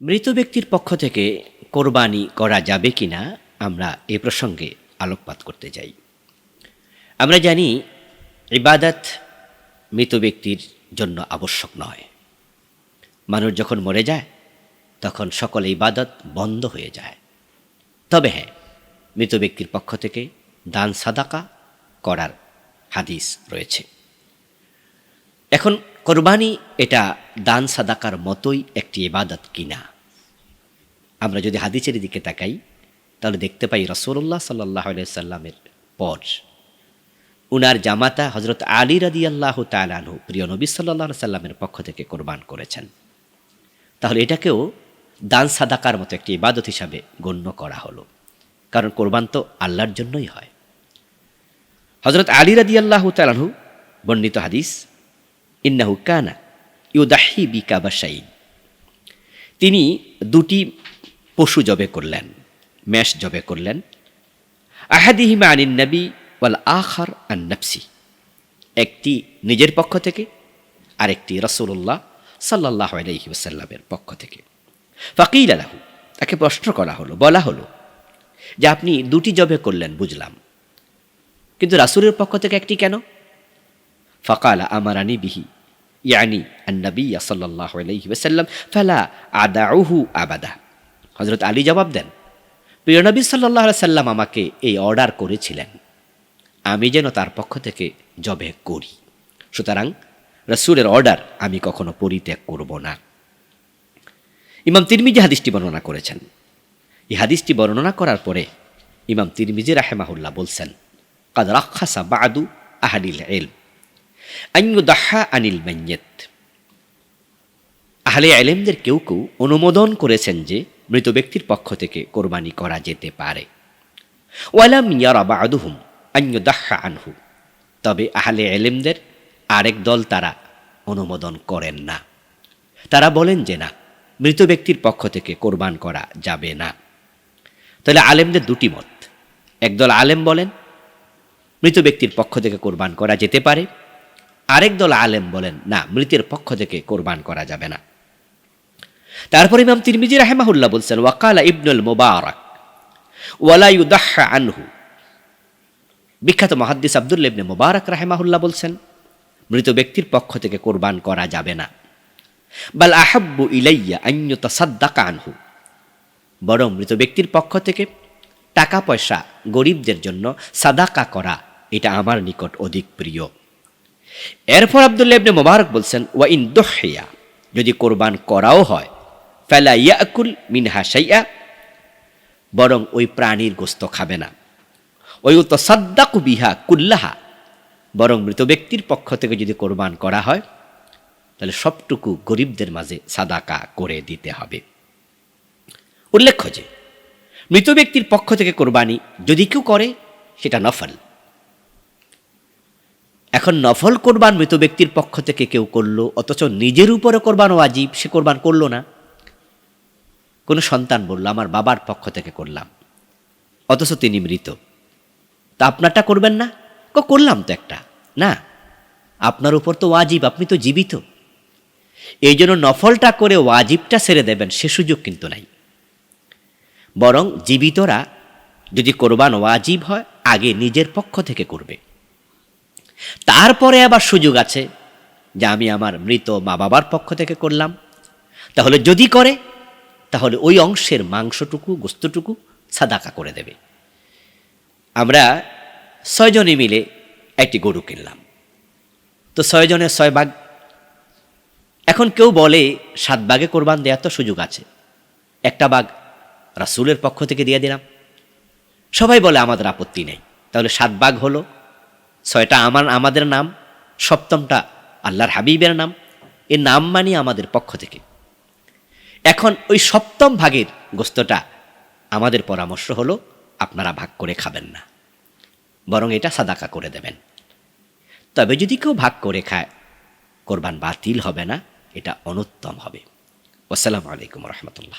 মৃত ব্যক্তির পক্ষ থেকে কোরবানি করা যাবে কি না আমরা এ প্রসঙ্গে আলোকপাত করতে যাই আমরা জানি, ইবাদত মৃত ব্যক্তির জন্য আবশ্যক নয়। মানুষ যখন মরে যায়, তখন সকল ইবাদত বন্ধ হয়ে যায়। তবে হ্যাঁ মৃত ব্যক্তির পক্ষ থেকে দান সাদাকা করার হাদিস রয়েছে। এখন কোরবানি এটা দান সাদাকার মতোই একটি ইবাদত কিনা? আমরা যদি হাদিসের দিকে তাকাই, তাহলে দেখতে পাই রসুল্লাহ সাল্লাহ সাল্লামের পর উনার জামাতা হজরত আলী রাদি আল্লাহ তালানহু প্রিয় নবী সাল্লাহ সাল্লামের পক্ষ থেকে কোরবান করেছেন। তাহলে এটাকেও দান সাদাকার মতো একটি ইবাদত হিসাবে গণ্য করা হলো। কারণ কোরবান তো আল্লাহর জন্যই হয়। হজরত আলী রাদি আল্লাহ তালানহু বর্ণিত হাদিস ইন্নাহু কানা ইউদাহি বিকা বাসাইন তিনি দুটি পশু জবে করলেন ম্যাশ জবে করলেন। আহাদিহিমা আনিন নবী ওয়াল আখার আন নফসি। একটি নিজের পক্ষ থেকে, আরেকটি রসুল্লাহ সাল্লাহ আলহি ওসাল্লামের পক্ষ থেকে। ফাকিল আলাহু তাকে প্রশ্ন করা হলো, বলা হলো যে আপনি দুটি জবে করলেন, বুঝলাম। কিন্তু রাসুলের পক্ষ থেকে একটি কেন? ফকালা আমারানি বিহি ইয়ানি আন্নবী সাল্লাহ আলহি ওসাল্লাম ফালা আদাউহু আবাদা হজরত আলী জবাব দেন, প্রিয় নবী সাল্লাহ সাল্লাম আমাকে এই অর্ডার করেছিলেন। আমি যেন তার পক্ষ থেকে জবে করি। সুতরাং রসুলের অর্ডার আমি কখনো পরিত্যাগ করব না। ইমাম তিরমিজি হাদিসটি বর্ণনা করেছেন। এই হাদিসটি বর্ণনা করার পরে ইমাম তিরমিজি রাহেমাহুল্লাহ বলছেন, কাদ রাক্ষাসা বাদু আহানিল এল আনিল মাইয়েত আহলে আলেমদের কেউ কেউ অনুমোদন করেছেন যে মৃত ব্যক্তির পক্ষ থেকে কোরবানি করা যেতে পারে। ওয়ালাম ইয়ারা বাদুহুম আইনুদাহা আনহু। তবে আহলে আলেমদের আরেক দল তারা অনুমোদন করেন না। তারা বলেন যে না, মৃত ব্যক্তির পক্ষ থেকে কোরবান করা যাবে না। তাহলে আলেমদের দুটি মত। একদল আলেম বলেন, মৃত ব্যক্তির পক্ষ থেকে কোরবান করা যেতে পারে আরেক দল আলেম বলেন, না, মৃতের পক্ষ থেকে কোরবান করা যাবে না। তারপর ইমাম তিরমিজি রাহেমাহুল্লাহ বলছেন, ওয়াকালা ইবনুল মুবারক ওয়ালাইউদাহা আনহু। বিখ্যাত মহাদ্দিস আব্দুল ইবনে মুবারক রাহেমাহুল্লাহ বলছেন, মৃত ব্যক্তির পক্ষ থেকে কোরবান করা যাবে না। বাল আহাব্বু ইলাইয়া আইয়তা সাদ্দাকা আনহু। বরং মৃত ব্যক্তির পক্ষ থেকে টাকা পয়সা গরিবদের জন্য সাদাকা করা, এটা আমার নিকট অধিক প্রিয়। এরপর আবদুল্লাহ ইবনে মোবারক বলছেন, ওয়া ইন দোহিয়া যদি কোরবান করাও হয়, ফেলা ইয়াকুল মিনহা সাইয়া বরং ওই প্রাণীর গোস্ত খাবে না। ওই তো সাদ্দাকু বিহা কুল্লাহা বরং মৃত ব্যক্তির পক্ষ থেকে যদি কোরবান করা হয়, তাহলে সবটুকু গরিবদের মাঝে সাদাকা করে দিতে হবে। উল্লেখ্য যে, মৃত ব্যক্তির পক্ষ থেকে কোরবানি যদি কেউ করে, সেটা নফল। এখন নফল কোরবান মৃত ব্যক্তির পক্ষ থেকে কেউ করল, অথচ নিজের উপরে কোরবান ওয়াজিব, সে কোরবান করল না। কোনো সন্তান বলল, আমার বাবার পক্ষ থেকে করলাম, অথচ তিনি মৃত। তা আপনারটা করবেন না? ক, করলাম তো একটা। না, আপনার উপর তো ওয়াজিব, আপনি তো জীবিত। এই জন্য নফলটা করে ওয়াজিবটা ছেড়ে দেবেন, সে সুযোগ কিন্তু নাই। বরং জীবিতরা যদি কোরবান ওয়াজিব হয়, আগে নিজের পক্ষ থেকে করবে। তারপরে আবার সুযোগ আছে যে আমি আমার মৃত মা বাবার পক্ষ থেকে করলাম। তাহলে যদি করে, তাহলে ওই অংশের মাংসটুকু, গোস্তটুকু সাদাকা করে দেবে। আমরা ছয়জনে মিলে একটি গরু কিনলাম। তো ছয়জনের ছয় ভাগ। এখন কেউ বলে সাত ভাগে কোরবান দেওয়ার তো সুযোগ আছে। একটা বাঘ রাসুলের পক্ষ থেকে দিয়ে দিলাম। সবাই বলে আমাদের আপত্তি নেই। তাহলে সাত ভাগ হলো ছয়টা আমার, আমাদের নাম, সপ্তমটা আল্লাহর হাবিবের নাম, এ নাম মানি আমাদের পক্ষ থেকে। এখন ওই সপ্তম ভাগের গোস্তটা আমাদের পরামর্শ হলো, আপনারা ভাগ করে খাবেন না। বরং এটা সাদাকা করে দেবেন। তবে যদি কেউ ভাগ করে খায়, কোরবান বাতিল হবে না, এটা অনুত্তম হবে। আসসালামু আলাইকুম রহমতুল্লাহ।